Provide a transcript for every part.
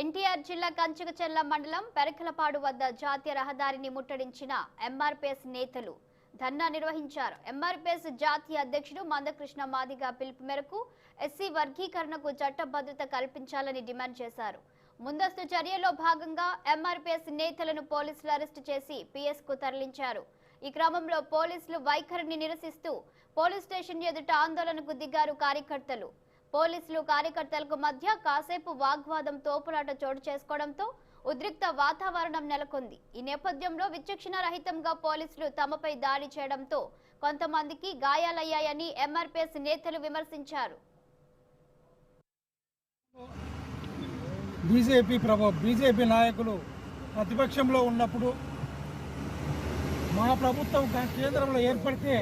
ఎన్టీఆర్ జిల్లా కంచుకచెర్ల మండలం పెరకలపాడు వద్ద జాతీయ రహదారిని ముట్టడించిన ఎంఆర్పీఎస్ నేతలు ధర్నా నిర్వహించారు. ఎంఆర్పీఎస్ జాతీయ అధ్యక్షుడు మందకృష్ణ మాదిగ పిలుపు మేరకు ఎస్సీ వర్గీకరణకు చట్టభద్రత కల్పించాలని డిమాండ్ చేశారు. ముందస్తు చర్యలో భాగంగా ఎంఆర్పీఎస్ నేతలను పోలీసులు అరెస్టు చేసి పిఎస్కు తరలించారు. ఈ క్రమంలో పోలీసులు వైఖరిని నిరసిస్తూ పోలీస్ స్టేషన్ ఎదుట ఆందోళనకు దిగారు కార్యకర్తలు. పోలీసులు కార్యకర్తలకు మధ్య కాసేపు వాగ్వాదం తోపులాట చోటు చేసుకోవడంతో ఉద్రిక్త వాతావరణం నెలకొంది. ఈ నేపథ్యంలో విచక్షణ రహితంగా పోలీసులు తమపై దాడి చేయడంతో కొంతమందికి గాయాలయ్యాయని ఎంఆర్పీఎస్ నేతలు విమర్శించారు. బీజేపీ ప్రభు బీజేపీ నాయకులు ప్రతిపక్షంలో ఉన్నప్పుడు మా ప్రభుత్వం కేంద్రంలో ఏర్పడితే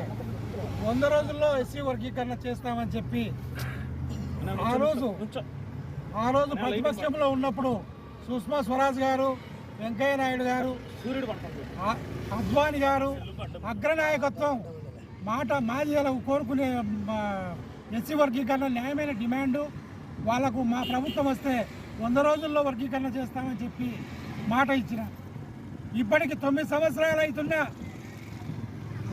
వంద రోజుల్లో ఎస్సీ వర్గీకరణ చేస్తామని చెప్పి రోజు ఆ రోజు ప్రతిపక్షంలో ఉన్నప్పుడు సుష్మా స్వరాజ్ గారు వెంకయ్య నాయుడు గారు అద్వాని గారు అగ్రనాయకత్వం మాట మాదిగలకు కోరుకునే మా ఎస్సీ వర్గీకరణ న్యాయమైన డిమాండు వాళ్ళకు మా ప్రభుత్వం వస్తే వంద రోజుల్లో వర్గీకరణ చేస్తామని చెప్పి మాట ఇచ్చిన. ఇప్పటికి తొమ్మిది సంవత్సరాలు అవుతున్నా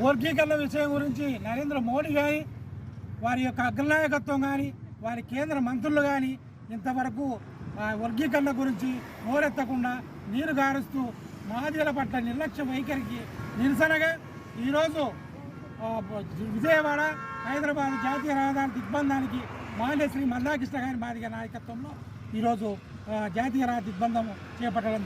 వర్గీకరణ విషయం గురించి నరేంద్ర మోడీ కానీ వారి యొక్క అగ్రనాయకత్వం కానీ వారి కేంద్ర మంత్రులు కానీ ఇంతవరకు వర్గీకరణ గురించి నోరెత్తకుండా నీరు గారుస్తూ మాదిగల పట్ల నిర్లక్ష్య వైఖరికి నిరసనగా ఈరోజు విజయవాడ హైదరాబాద్ జాతీయ రహదారి దిగ్బంధానికి మాన్య శ్రీ మల్లాకృష్ణ గారి మాదిగ నాయకత్వంలో ఈరోజు జాతీయ రహదారి దిగ్బంధం చేపట్టడం